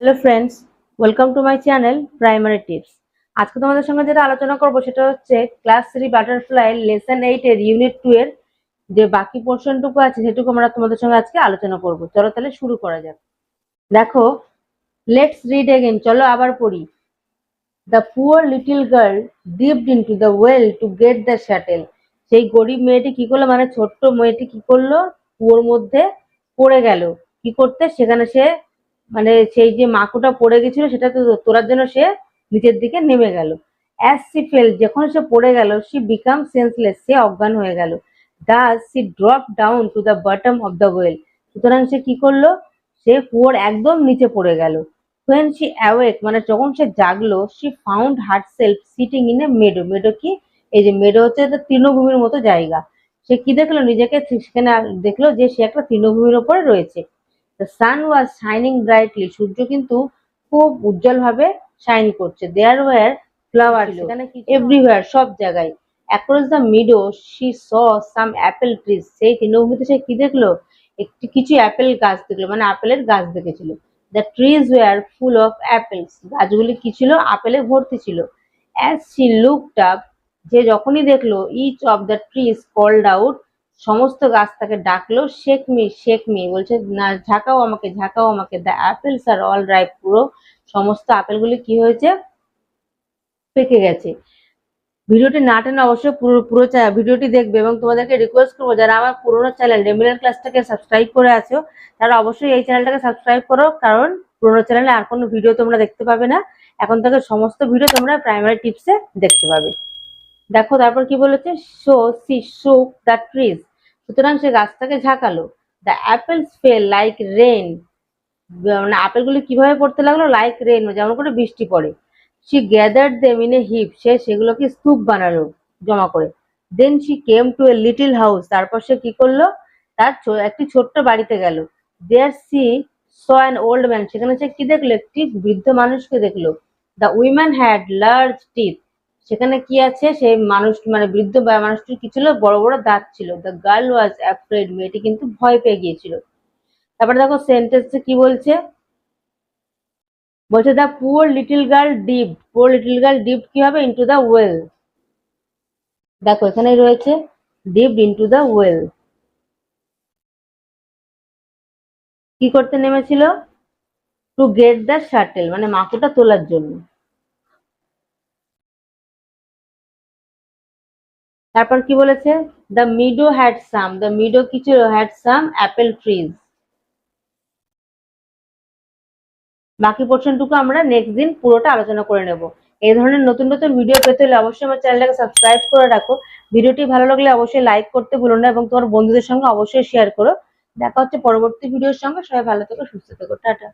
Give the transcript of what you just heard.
Hello friends welcome to my channel primary tips আজকে তোমাদের সঙ্গে যেটা আলোচনা করব সেটা হচ্ছে class three butterfly lesson eight এর ইউনিট টু এর যে বাকি পোর্শনটুকু আছে সেটুকু আমরা তোমাদের সঙ্গে আজকে আলোচনা করব। চলো তাহলে শুরু করা যাক। দেখো লেটস রিড এগেন চলো আবার পড়ি। The poor little girl dipped into the well to get the shuttle সেই গরিব মেয়েটি কি করল? মানে ছোট্ট মেয়েটি কি করল? কুয়োর মধ্যে পড়ে গেল। কি করতে? সেখানে সে মানে সেই যে মাকুটা পড়ে গেছিল, সেটা তো তোলার জন্য সে নিচের দিকে নেমে গেল। অ্যাজ সি ফেল যখন সে পড়ে গেল সি বিকাম সেন্সলেস সে অজ্ঞান হয়ে গেল। Thus she drop down to the bottom of the well সুতরাং সে কি করল? সে কুয়োর একদম নিচে পড়ে গেল। হোয়েন সি অ্যাওয়েক মানে যখন সে জাগলো she found herself sitting in a meadow meadow কি? এই যে মেডো হচ্ছে একটা তৃণভূমির মতো জায়গা। সে কি দেখল? নিজেকে সেখানে দেখল যে সে একটা তৃণভূমির ওপরে রয়েছে। The sun was shining brightly সূর্য কিন্তু খুব উজ্জ্বলভাবে শাইন করছে। দেয়ার ওয়ার ফ্লাওয়ার এভরিওয়ার সব জায়গায়। Across the meadow she saw some apple trees সেই তৃণভূমিতে সে কি দেখল? একটি কিছু অ্যাপেল গাছ দেখল। মানে আপেলের গাছ দেখেছিল। The trees were full of apples গাছগুলি কি ছিল? আপেলে ভর্তি ছিল। অ্যাজ শি লুকড আপ যে যখনই দেখল each of the trees called out সমস্ত গাছ তাকে ডাকলো শেক মি শেক মি। বলছে, না, ঝাঁকাও আমাকে ঝাঁকাও আমাকে। The apples are all ripe পুরো সমস্ত আপেলগুলি কি হয়েছে? পেকে গেছে। ভিডিওটি না টেনে অবশ্যই পুরো পুরো ভিডিওটি দেখবে এবং তোমাদেরকে রিকোয়েস্ট করব, যারা আমার পুরোনো চ্যানেল রেমিলার ক্লাসটাকে সাবস্ক্রাইব করে আছো, তারা অবশ্যই এই চ্যানেলটাকে সাবস্ক্রাইব করো, কারণ পুরোনো চ্যানেলে আর কোনো ভিডিও তোমরা দেখতে পাবে না। এখন থেকে সমস্ত ভিডিও তোমরা প্রাইমারি টিপসে দেখতে পাবে। দেখো, তারপর কি বলেছে? So, she shook the trees. সুতরাং সে গাছটাকে ঝাঁকালো। The apples fell like rain মানে আপেলগুলি কীভাবে পড়তে লাগল? লাইক রেন যেমন করে বৃষ্টি পড়ে। She gather them in a heap. সে সেগুলোকে স্তূপ বানালো, জমা করে। Then she came to a little house. তারপর সে কি করল? তার একটি ছোট্ট বাড়িতে গেল। There she saw an old man. সেখানে সে কি দেখল? একটি বৃদ্ধ মানুষকে দেখল। The woman had large teeth. সেখানে কি আছে? সেই মানুষ মানে বৃদ্ধ মানুষটির কি ছিল? বড় বড় দাঁত ছিল। দ্য গার্ল ওয়াজ অ্যাফ্রেড মেয়েটি কিন্তু ভয় পেয়ে গিয়েছিল। তারপরে দেখো সেন্টেন্সে কি বলছে? বলছে the poor little girl dip poor little girl dip কি হবে? ইনটু দ্য ওয়েল দেখো, এখানেই রয়েছে ডিপ ইনটু দ্য ওয়েল কি করতে নেমেছিল? টু গেট দ্য শাটেল মানে মাকুটা তোলার জন্য। তারপর কি বলেছে? The meadow had some the meadow কিছু হ্যাড সাম অ্যাপেল ট্রিজ বাকি পোর্শনটুকু আমরা নেক্সট দিন পুরোটা আলোচনা করে নেব। এই ধরনের নতুন নতুন ভিডিও পেতে হলে অবশ্যই আমার চ্যানেলটাকে সাবস্ক্রাইব করে রাখো। ভিডিওটি ভালো লাগলে অবশ্যই লাইক করতে ভুলো না এবং তোমার বন্ধুদের সঙ্গে অবশ্যই শেয়ার করো। দেখা হচ্ছে পরবর্তী ভিডিওর সঙ্গে। সবাই ভালো থেকো, সুস্থ থেকো। টাটা।